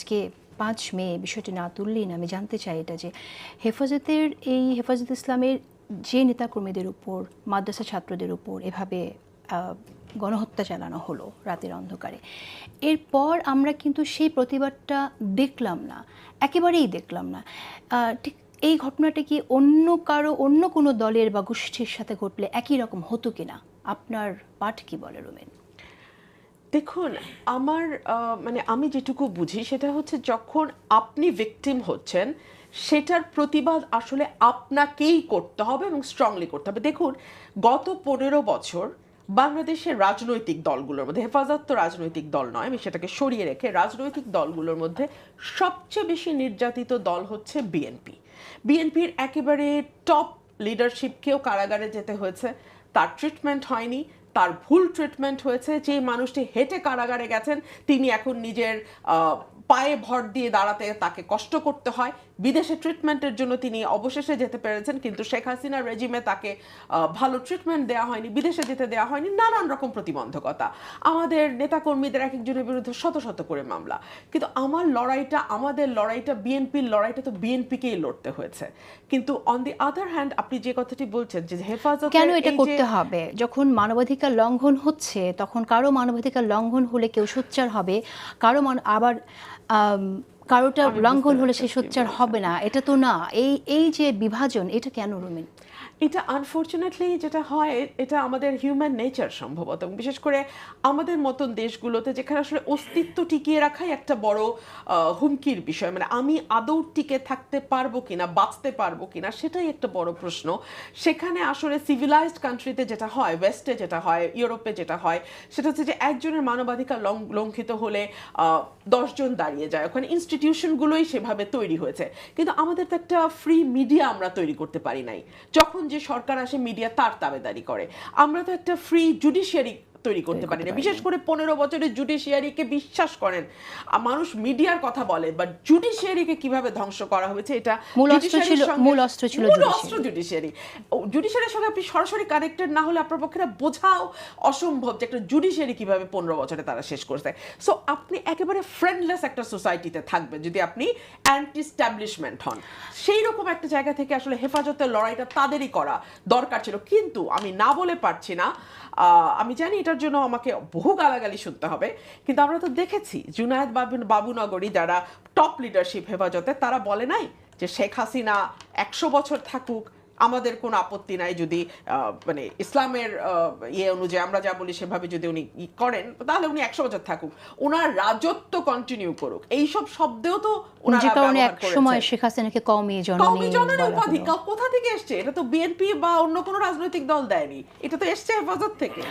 আজকে পাঁচ মে, বিষয়টি না তুললেই না, আমি জানতে চাই এটা যে হেফাজতের এই হেফাজত ইসলামের যে নেতাকর্মীদের উপর, মাদ্রাসা ছাত্রদের উপর এভাবে গণহত্যা চালানো হলো রাতের অন্ধকারে, এরপর আমরা কিন্তু সেই প্রতিবাদটা দেখলাম না, একেবারেই দেখলাম না। ঠিক এই ঘটনাটা কি অন্য কারও, অন্য কোনো দলের বা গোষ্ঠীর সাথে ঘটলে একই রকম হতো কিনা? আপনার পাঠ কি বলে রোমেন? দেখুন, আমার মানে আমি যেটুকু বুঝি সেটা হচ্ছে যখন আপনি ভিকটিম হচ্ছেন, সেটার প্রতিবাদ আসলে আপনাকেই করতে হবে এবং স্ট্রংলি করতে হবে। দেখুন, গত পনেরো বছর বাংলাদেশের রাজনৈতিক দলগুলোর মধ্যে, হেফাজত তো রাজনৈতিক দল নয়, আমি সেটাকে সরিয়ে রেখে রাজনৈতিক দলগুলোর মধ্যে সবচেয়ে বেশি নির্যাতিত দল হচ্ছে বিএনপি বিএনপির একেবারে টপ লিডারশিপকেও কারাগারে যেতে হয়েছে, তার ট্রিটমেন্ট হয়নি তার ভুল ট্রিটমেন্ট হয়েছে যে মানুষটি হেঁটে কারাগারে গেছেন তিনি এখন নিজের পায়ে ভর দিয়ে দাঁড়াতে তাকে কষ্ট করতে হয়। বিদেশে ট্রিটমেন্টের জন্য তিনি অবশেষে যেতে পেরেছেন কিন্তু শেখ হাসিনার রেজিমে তাকে ভালো ট্রিটমেন্ট দেওয়া হয়নি বিদেশে যেতে দেওয়া হয়নি নানান রকম প্রতিবন্ধকতা। আমাদের নেতাকর্মীদের এক একজনের বিরুদ্ধে শত শত করে মামলা। কিন্তু আমার লড়াইটা আমাদের লড়াইটা বিএনপির লড়াইটা তো বিএনপিকেই লড়তে হয়েছে। কিন্তু অন দি আদার হ্যান্ড আপনি যে কথাটি বলছেন যে হেফাজত কেন এটা করতে হবে? যখন মানবাধিকার লঙ্ঘন হচ্ছে তখন কারও মানবাধিকার লঙ্ঘন হলে কেউ সোচ্চার হবে কারও আবার আম, কারোটা লঙ্ঘন হলে সে সোচ্চার হবে না এটা তো না। এই এই যে বিভাজন এটা কেন রুমিন? এটা আনফর্চুনেটলি যেটা হয় এটা আমাদের হিউম্যান নেচার সম্ভবত বিশেষ করে আমাদের মতন দেশগুলোতে যেখানে আসলে অস্তিত্ব টিকিয়ে রাখাই একটা বড় হুমকির বিষয়। মানে আমি আদৌ টিকে থাকতে পারব কিনা বাঁচতে পারব কিনা সেটাই একটা বড় প্রশ্ন। সেখানে আসলে সিভিলাইজড কান্ট্রিতে যেটা হয় ওয়েস্টে যেটা হয় ইউরোপে যেটা হয় সেটা হচ্ছে যে একজনের মানবাধিকার লঙ্ঘিত হলে আহ, দশজন দাঁড়িয়ে যায়। ওখানে ইনস্টিটিউশনগুলোই সেভাবে তৈরি হয়েছে। কিন্তু আমাদের তো একটা ফ্রি মিডিয়া আমরা তৈরি করতে পারি নাই। যখন যে সরকার আসে মিডিয়া তার তাবেদারি করে। আমরা তো একটা ফ্রি জুডিশিয়ারি তৈরি করতে পারি না বিশেষ করে পনেরো বছরের জুডিশিয়ারিকে বিশ্বাস করেন। মানুষ মিডিয়ার কথা বলে বাট জুডিশিয়ারিকে কীভাবে ধ্বংস করা হয়েছে এটা মূল অস্ত্র ছিল- মূল অস্ত্র ছিল অস্ত্র জুডিশিয়ারি জুডিশিয়ারির সঙ্গে আপনি সরাসরি কানেক্টেড না হলে আপনার পক্ষে বোঝাও অসম্ভব যে একটা জুডিশিয়ারি কীভাবে পনেরো বছরে তারা শেষ করছে সো আপনি একেবারে ফ্রেন্ডলেস একটা সোসাইটিতে থাকবেন যদি আপনি অ্যান্টি স্ট্যাবলিশমেন্ট হন। সেই রকম একটা জায়গা থেকে আসলে হেফাজতের লড়াইটা তাদেরই করা দরকার ছিল। কিন্তু আমি না বলে পারছি না। আহ, আমি জানি এটার জন্য আমাকে বহু গালাগালি শুনতে হবে। কিন্তু আমরা তো দেখেছি জুনায়েদ বাবু বাবুনগরী যারা টপ লিডারশিপ হেফাজতে তারা বলে নাই যে শেখ হাসিনা একশো বছর থাকুক আমাদের কোনো আপত্তি নাই যদি মানে ইসলামের ইয়ে অনুযায়ী আমরা যা বলি সেভাবে যদি উনি করেন তাহলে উনি একশো বছর থাকুক। ওনার রাজত্ব কন্টিনিউ করুক। এইসব শব্দেও তো সময় শেখ হাসিনাকে কমই জননী উপাধি কোথা থেকে এসছে? এটা তো বিএনপি বা অন্য কোনো রাজনৈতিক দল দেয়নি। এটা তো এসছে হেফাজত থেকে।